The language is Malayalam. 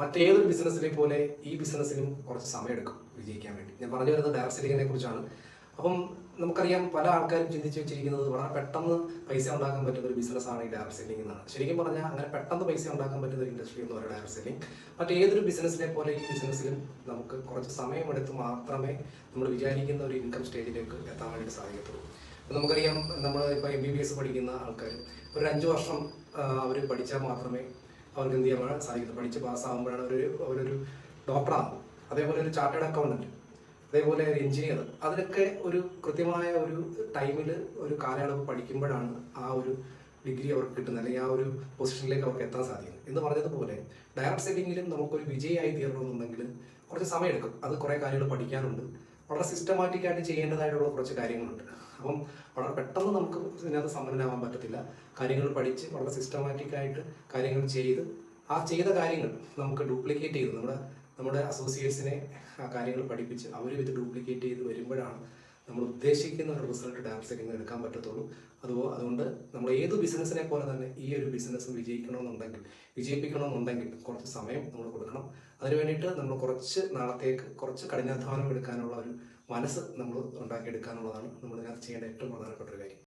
മറ്റേതൊരു ബിസിനസ്സിനെ പോലെ ഈ ബിസിനസ്സിനും കുറച്ച് സമയമെടുക്കും വിജയിക്കാൻ വേണ്ടി. ഞാൻ പറഞ്ഞു വരുന്നത് ഡയറക്ട് സെല്ലിങ്ങിനെ കുറിച്ചാണ്. അപ്പം നമുക്കറിയാം പല ആൾക്കാരും ചിന്തിച്ച് വെച്ചിരിക്കുന്നത് വളരെ പെട്ടെന്ന് പൈസ ഉണ്ടാക്കാൻ പറ്റുന്ന ഒരു ബിസിനസ്സാണ് ഈ ഡയറക്ട് സെല്ലിംഗ് എന്നാണ്. ശരിക്കും പറഞ്ഞാൽ അങ്ങനെ പെട്ടെന്ന് പൈസ ഉണ്ടാക്കാൻ പറ്റുന്ന ഒരു ഇൻഡസ്ട്രി എന്ന് പറയുന്നത് ഡയറക്ട് സെല്ലിംഗ് മറ്റേതൊരു ബിസിനസ്സിനെ പോലെ ഈ ബിസിനസ്സിലും നമുക്ക് കുറച്ച് സമയമെടുത്ത് മാത്രമേ നമ്മൾ വിചാരിക്കുന്ന ഒരു ഇൻകം സ്റ്റേജിലേക്ക് എത്താൻ വേണ്ടി സാധിക്കത്തുള്ളൂ. അപ്പോൾ നമുക്കറിയാം നമ്മൾ ഇപ്പോൾ എം ബി ബി എസ് പഠിക്കുന്ന ആൾക്കാർ ഒരു അഞ്ച് വർഷം അവർ പഠിച്ചാൽ മാത്രമേ അവർക്ക് എന്ത് ചെയ്യാൻ സാധിക്കുന്നത് പഠിച്ച് പാസ്സാകുമ്പോഴാണ് ഒരു അവരൊരു ഡോക്ടറാകും അതേപോലെ ഒരു ചാർട്ടേഡ് അക്കൗണ്ടന്റ് അതേപോലെ ഒരു എഞ്ചിനീയർ അതിനൊക്കെ ഒരു കൃത്യമായ ഒരു ടൈമിൽ ഒരു കാലയളവ് പഠിക്കുമ്പോഴാണ് ആ ഒരു ഡിഗ്രി അവർക്ക് കിട്ടുന്നത്. അല്ലെങ്കിൽ ആ ഒരു പൊസിഷനിലേക്ക് അവർക്ക് എത്താൻ സാധിക്കുന്നത്. എന്ന് പറഞ്ഞതുപോലെ ഡയറക്ട് സെല്ലിങ്ങിലും നമുക്കൊരു വിജയമായി തീരണമെന്നുണ്ടെങ്കിൽ കുറച്ച് സമയമെടുക്കും. അത് കുറേ കാര്യങ്ങൾ പഠിക്കാനുണ്ട്. വളരെ സിസ്റ്റമാറ്റിക് ആയിട്ട് ചെയ്യേണ്ടതായിട്ടുള്ള കുറച്ച് കാര്യങ്ങളുണ്ട്. അപ്പം വളരെ പെട്ടെന്ന് നമുക്ക് ഇതിനകത്ത് സമ്പന്നനാവാൻ പറ്റത്തില്ല. കാര്യങ്ങൾ പഠിച്ച് വളരെ സിസ്റ്റമാറ്റിക് ആയിട്ട് കാര്യങ്ങൾ ചെയ്ത് ആ ചെയ്ത കാര്യങ്ങൾ നമുക്ക് ഡ്യൂപ്ലിക്കേറ്റ് ചെയ്ത് നമ്മുടെ നമ്മുടെ അസോസിയേറ്റ്സിനെ ആ കാര്യങ്ങൾ പഠിപ്പിച്ച് അവരും ഇത് ഡ്യൂപ്ലിക്കേറ്റ് ചെയ്ത് വരുമ്പോഴാണ് നമ്മൾ ഉദ്ദേശിക്കുന്ന ഒരു റിസൾട്ട് ഡാൻസ് സെല്ലിംഗ് എടുക്കാൻ പറ്റത്തുള്ളൂ. അതുപോ അതുകൊണ്ട് നമ്മൾ ഏത് ബിസിനസ്സിനെ പോലെ തന്നെ ഈ ഒരു ബിസിനസ് വിജയിക്കണമെന്നുണ്ടെങ്കിൽ വിജയിപ്പിക്കണമെന്നുണ്ടെങ്കിൽ കുറച്ച് സമയം നമ്മൾ കൊടുക്കണം. അതിന് വേണ്ടിയിട്ട് നമ്മൾ കുറച്ച് നാളത്തേക്ക് കുറച്ച് കഠിനാധ്വാനം എടുക്കാനുള്ള ഒരു മനസ്സ് നമ്മൾ ഉണ്ടാക്കിയെടുക്കാനുള്ളതാണ് നമ്മൾ ഇതിനകത്ത് ചെയ്യേണ്ട ഏറ്റവും പ്രധാനപ്പെട്ട ഒരു കാര്യം.